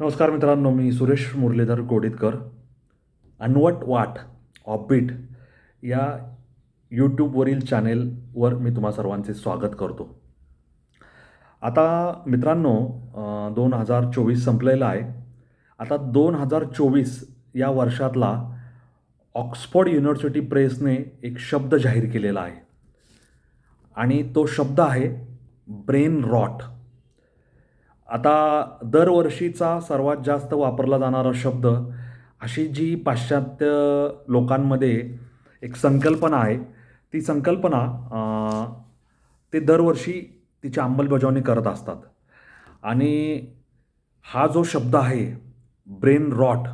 नमस्कार मित्रांनो मी सुरेश मुरलीधर कोडितकर. अनवट वाट ऑफबीट या यूट्यूबवरील चॅनेलवर मी तुम्हा सर्वांचे स्वागत करतो. आता मित्रांनो दोन हजार चोवीस संपलेला आहे. आता दोन हजार चोवीस या वर्षातला ऑक्सफोर्ड युनिव्हर्सिटी प्रेसने एक शब्द जाहीर केलेला आहे. आणि तो शब्द आहे ब्रेन रॉट. आता दरवर्षीचा सर्वात जास्त वापरला जाणारा शब्द अशी जी पाश्चात्य लोकांमध्ये एक संकल्पना आहे ती संकल्पना ते दरवर्षी तिची अंमलबजावणी करत असतात. आणि हा जो शब्द आहे ब्रेन रॉट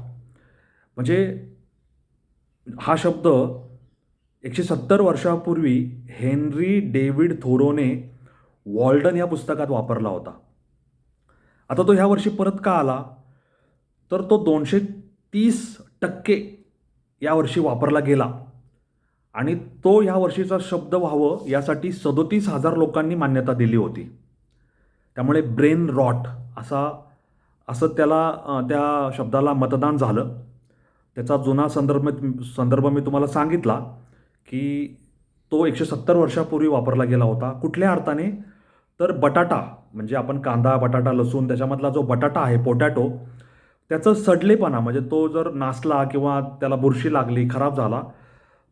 म्हणजे हा शब्द एकशे सत्तर वर्षापूर्वी हेनरी डेव्हिड थोरोने वॉल्डन या पुस्तकात वापरला होता. आता तो ह्या वर्षी परत का आला? तर तो दोनशे तीस टक्के यावर्षी वापरला गेला. आणि तो ह्या वर्षीचा शब्द व्हावं यासाठी सदोतीस हजार लोकांनी मान्यता दिली होती. त्यामुळे ब्रेन रॉट असा असं त्याला त्या शब्दाला मतदान झालं. त्याचा जुना संदर्भ संदर्भ मी तुम्हाला सांगितला की तो एकशे सत्तर वर्षापूर्वी वापरला गेला होता. कुठल्या अर्थाने? तर बटाटा. म्हणजे आपण कांदा बटाटा लसूण त्याच्यामधला जो बटाटा आहे पोटॅटो त्याचं सडलेपणा म्हणजे तो जर नासला किंवा त्याला बुरशी लागली खराब झाला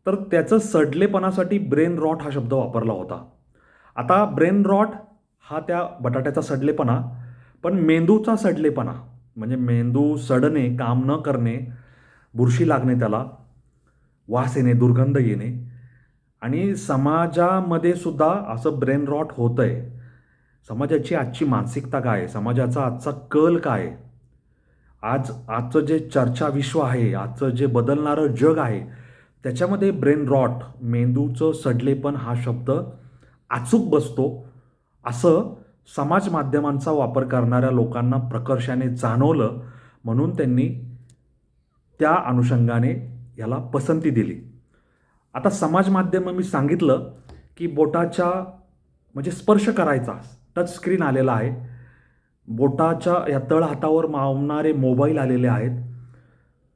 तर त्याचं सडलेपणासाठी ब्रेन रॉट हा शब्द वापरला होता. आता ब्रेन रॉट हा त्या बटाट्याचा सडलेपणा पण मेंदूचा सडलेपणा म्हणजे मेंदू सडणे काम न करणे बुरशी लागणे त्याला वास येणे दुर्गंध येणे आणि समाजामध्ये सुद्धा असं ब्रेन रॉट होतं आहे समाजाची आजची मानसिकता काय आहे? समाजाचा आजचा कल काय आहे? आज आजचं जे चर्चा विश्व आहे आजचं जे बदलणारं जग आहे त्याच्यामध्ये ब्रेन रॉट मेंदूचं सडलेपण हा शब्द अचूक बसतो. असं समाज माध्यमांचा वापर करणाऱ्या लोकांना प्रकर्षाने जाणवलं म्हणून त्यांनी त्या अनुषंगाने याला पसंती दिली. आता समाज माध्यम मी सांगितलं की बोटाच्या म्हणजे स्पर्श करायचा. टच स्क्रीन आलेला आहे. बोटाच्या या तळ हातावर मावणारे मोबाईल आलेले आहेत.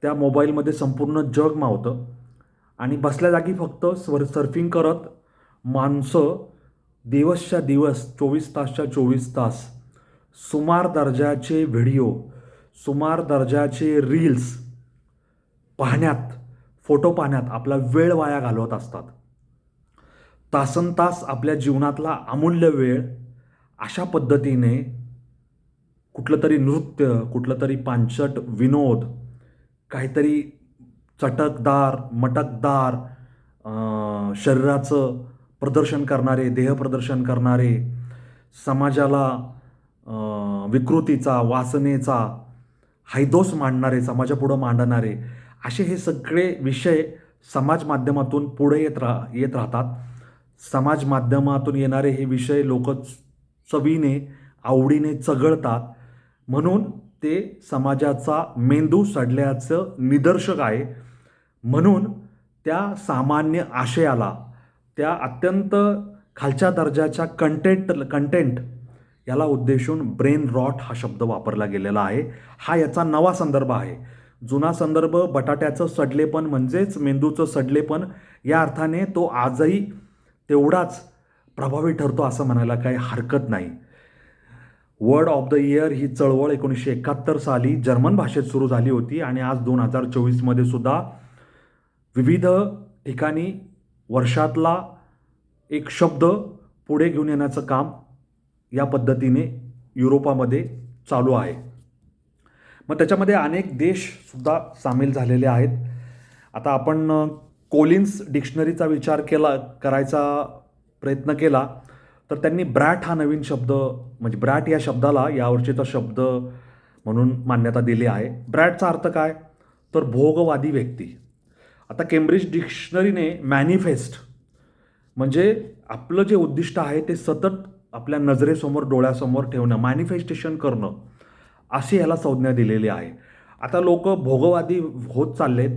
त्या मोबाईलमध्ये संपूर्ण जग मावतं. आणि बसल्या जागी फक्त स्वर सर्फिंग करत माणसं दिवसच्या दिवस चोवीस तासच्या चोवीस तास सुमार दर्जाचे व्हिडिओ सुमार दर्जाचे रील्स पाहण्यात फोटो पाहण्यात आपला वेळ वाया घालवत असतात. तासन तास आपल्या जीवनातला अमूल्य वेळ अशा पद्धतीने कुठलं तरी नृत्य कुठलं तरी पांचट विनोद काहीतरी चटकदार मटकदार शरीराचं प्रदर्शन करणारे देहप्रदर्शन करणारे समाजाला विकृतीचा वासनेचा हैदोस मांडणारे समाजापुढं मांडणारे असे हे सगळे विषय समाज माध्यमातून पुढे येत राह येत राहतात. समाज माध्यमातून येणारे हे विषय लोक चवीने आवडीने चघळतात. म्हणून ते समाजाचा मेंदू सडल्याचं निदर्शक आहे. म्हणून त्या सामान्य आशयाला त्या अत्यंत खालच्या दर्जाच्या कंटेंट कंटेंट याला उद्देशून ब्रेन रॉट हा शब्द वापरला गेलेला आहे. हा याचा नवा संदर्भ आहे. जुना संदर्भ बटाट्याचं सडलेपण म्हणजेच मेंदूचं सडलेपण. या अर्थाने तो आजही तेवढाच प्रभावी ठरतो असं म्हणायला काही हरकत नाही. वर्ड ऑफ द इयर ही चळवळ एकोणीसशे एकाहत्तर साली जर्मन भाषेत सुरू झाली होती आणि आज दोन हजार चोवीसमध्ये सुद्धा विविध ठिकाणी वर्षातला एक शब्द पुढे घेऊन येण्याचं काम या पद्धतीने युरोपामध्ये चालू आहे. मग त्याच्यामध्ये अनेक देशसुद्धा सामील झालेले आहेत. आता आपण कोलिन्स डिक्शनरीचा विचार केला करायचा प्रयत्न केला तर त्यांनी ब्रॅट हा नवीन शब्द म्हणजे ब्रॅट या शब्दाला यावर्षीचा शब्द म्हणून मान्यता दिली आहे. ब्रॅटचा अर्थ काय? तर भोगवादी व्यक्ती. आता केम्ब्रिज डिक्शनरीने मॅनिफेस्ट म्हणजे आपलं जे उद्दिष्ट आहे ते सतत आपल्या नजरेसमोर डोळ्यासमोर ठेवणं मॅनिफेस्टेशन करणं अशी ह्याला संज्ञा दिलेली आहे. आता लोक भोगवादी होत चाललेत.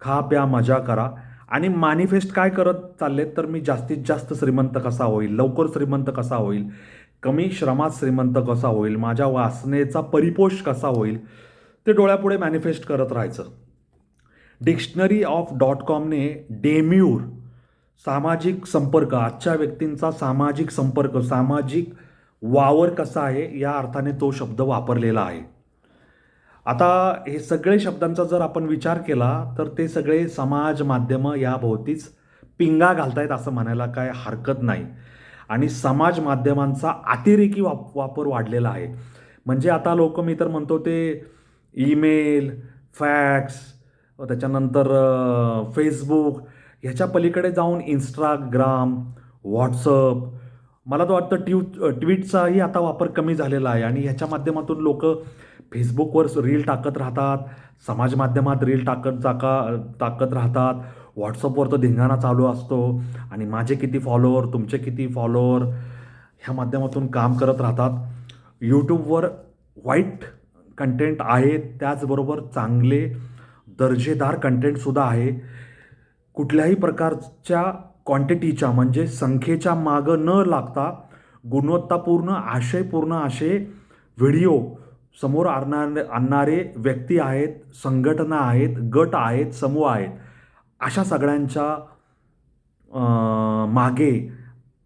खा प्या मजा करा. आणि मॅनिफेस्ट काय करत चाललेत तर मी जास्तीत जास्त श्रीमंत कसा होईल लवकर श्रीमंत कसा होईल कमी श्रमात श्रीमंत कसा होईल माझ्या वासनेचा परिपोष कसा होईल ते डोळ्यापुढे मॅनिफेस्ट करत राहायचं. डिक्शनरी ऑफ डॉट कॉमने डेम्यूर सामाजिक संपर्क आजच्या व्यक्तींचा सामाजिक संपर्क सामाजिक वावर कसा आहे या अर्थाने तो शब्द वापरलेला आहे. आता हे सगळे शब्दांचा जर आपण विचार केला तर ते सगळे समाज माध्यमं याभोवतीच पिंगा घालतायत असं म्हणायला काय हरकत नाही. आणि समाज माध्यमांचा अतिरेकी वाप वापर वाढलेला आहे. म्हणजे आता लोक मी तर म्हणतो ते ईमेल फॅक्स त्याच्यानंतर फेसबुक ह्याच्या पलीकडे जाऊन इंस्टाग्राम व्हॉट्सअप. मला तर वाटतं ट्यू ट्विटचाही आता वापर कमी झालेला आहे. आणि ह्याच्या माध्यमातून लोक फेसबुकवर रील टाकत राहतात समाज माध्यमात रील टाकत जाका टाकत राहतात. व्हॉट्सअपवर तो धिंगाणा चालू असतो. आणि माझे किती फॉलोअर तुमचे किती फॉलोअर ह्या माध्यमातून काम करत राहतात. यूट्यूबवर वाईट कंटेंट आहे त्याचबरोबर चांगले दर्जेदार कंटेंटसुद्धा आहे. कुठल्याही प्रकारच्या क्वांटिटीच्या म्हणजे संख्येच्या मागं न लागता गुणवत्तापूर्ण आशयपूर्ण असे व्हिडिओ समोर आणणार आणणारे व्यक्ती आहेत संघटना आहेत गट आहेत समूह आहेत. अशा सगळ्यांच्या मागे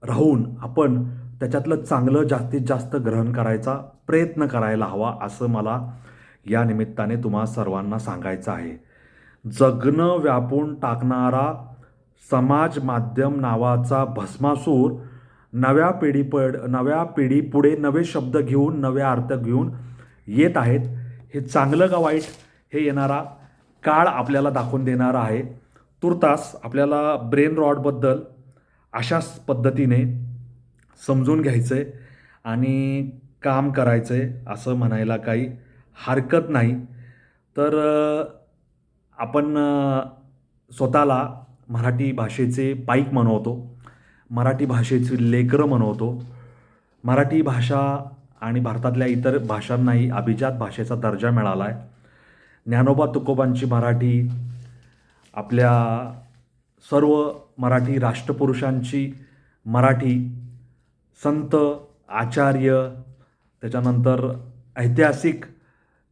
राहून आपण त्याच्यातलं चांगलं जास्तीत जास्त ग्रहण करायचा प्रयत्न करायला हवा असं मला या निमित्ताने तुम्हा सर्वांना सांगायचं आहे. जगणं व्यापून टाकणारा समाज माध्यम नावाचा भस्मासूर नव्या पिढीपड नव्या पिढीपुढे नवे शब्द घेऊन नव्या अर्थ घेऊन येत आहेत. हे चांगलं का वाईट? हे येणारा काळ आपल्याला दाखवून देणारा आहे. तुर्तास आपल्याला ब्रेन रॉडबद्दल अशाच पद्धतीने समजून घ्यायचं आहे आणि काम करायचं आहे असं म्हणायला काही हरकत नाही. तर आपण स्वतःला मराठी भाषेचे पाईक म्हणवतो. मराठी भाषेची लेकरं म्हणवतो. मराठी भाषा आणि भारतातल्या इतर भाषांनाही अभिजात भाषेचा दर्जा मिळाला आहे ज्ञानोबा तुकोबांची मराठी आपल्या सर्व मराठी राष्ट्रपुरुषांची मराठी संत आचार्य त्याच्यानंतर ऐतिहासिक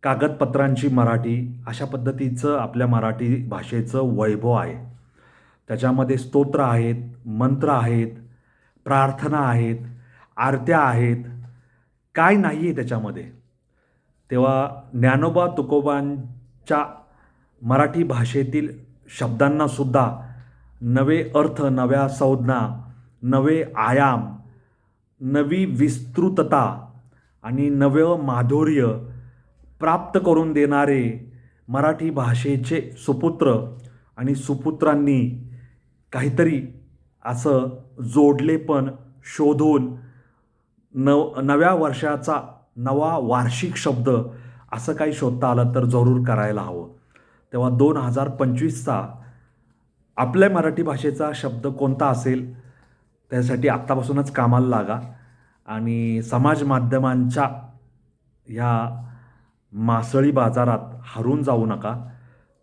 कागदपत्रांची मराठी अशा पद्धतीचं आपल्या मराठी भाषेचं वैभव आहे. त्याच्यामध्ये स्तोत्र आहेत मंत्र आहेत प्रार्थना आहेत आरत्या आहेत काय नाही आहे त्याच्यामध्ये. तेव्हा ज्ञानोबा तुकोबांच्या मराठी भाषेतील शब्दांनासुद्धा नवे अर्थ नव्या संज्ञा नवे आयाम नवी विस्तृतता आणि नवं माधुर्य प्राप्त करून देणारे मराठी भाषेचे सुपुत्र आणि सुपुत्रांनी काहीतरी असं जोडले पण शोधून नव नव्या वर्षाचा नवा वार्षिक शब्द असं काही शोधता आलं तर जरूर करायला हवं. तेव्हा दोन हजार पंचवीसचा आपल्या मराठी भाषेचा शब्द कोणता असेल त्यासाठी आत्तापासूनच कामाला लागा आणि समाज माध्यमांच्या ह्या मासळी बाजारात हरून जाऊ नका.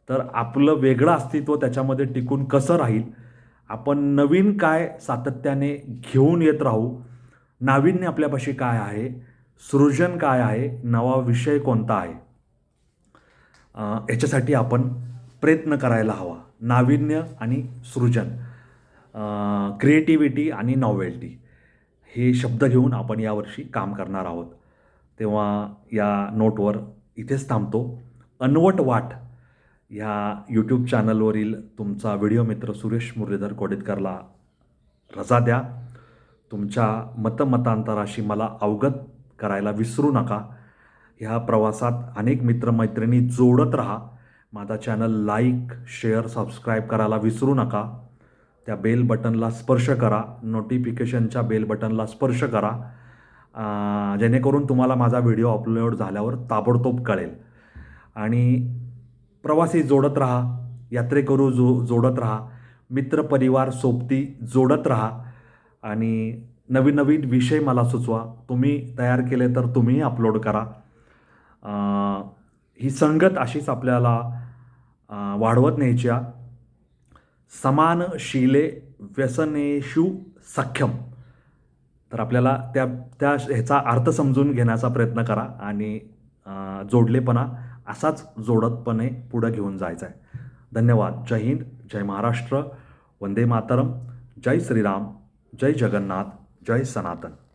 तर आपलं वेगळं अस्तित्व त्याच्यामध्ये टिकून कसं राहील आपण नवीन काय सातत्याने घेऊन येत राहू नाविन्य आपल्यापाशी काय आहे? सृजन काय आहे? नवा विषय कोणता आहे? याच्यासाठी आपण प्रयत्न करायला हवा. नाविन्य आणि सृजन. क्रिएटिव्हिटी आणि नॉवेल्टी हे शब्द घेऊन आपण यावर्षी काम करणार आहोत. तेव्हा या नोटवर इथेच थांबतो. अनवट वाट ह्या यूट्यूब चॅनलवरील तुमचा व्हिडिओ मित्र सुरेश मुरलीधर कोडेतकरला रजा द्या. तुमच्या मतमतांतराशी मला अवगत करायला विसरू नका. ह्या प्रवासात अनेक मित्रमैत्रिणी जोडत राहा. माझा चॅनल लाईक शेअर सबस्क्राईब करायला विसरू नका. त्या बेल बटनला स्पर्श करा. नोटिफिकेशनच्या बेल बटनला स्पर्श करा. जेणेकरून तुम्हाला माझा व्हिडिओ अपलोड झाल्यावर ताबडतोब कळेल. आणि प्रवासी जोडत राहा. यात्रेकरू जो जोडत राहा. मित्रपरिवार सोबती जोडत राहा. आणि नवीन नवीन विषय मला सुचवा. तुम्ही तयार केले तर तुम्हीही अपलोड करा. ही संगत अशीच आपल्याला वाढवत न्यायच्या समान शिले व्यसनेषु सख्यम. तर आपल्याला त्या त्या ह्याचा अर्थ समजून घेण्याचा प्रयत्न करा आणि जोडलेपणा असाच जोडतपणे पुढं घेऊन जायचा आहे धन्यवाद. जय हिंद. जय महाराष्ट्र. वंदे मातरम. जय श्रीराम. जय जगन्नाथ जय सनातन।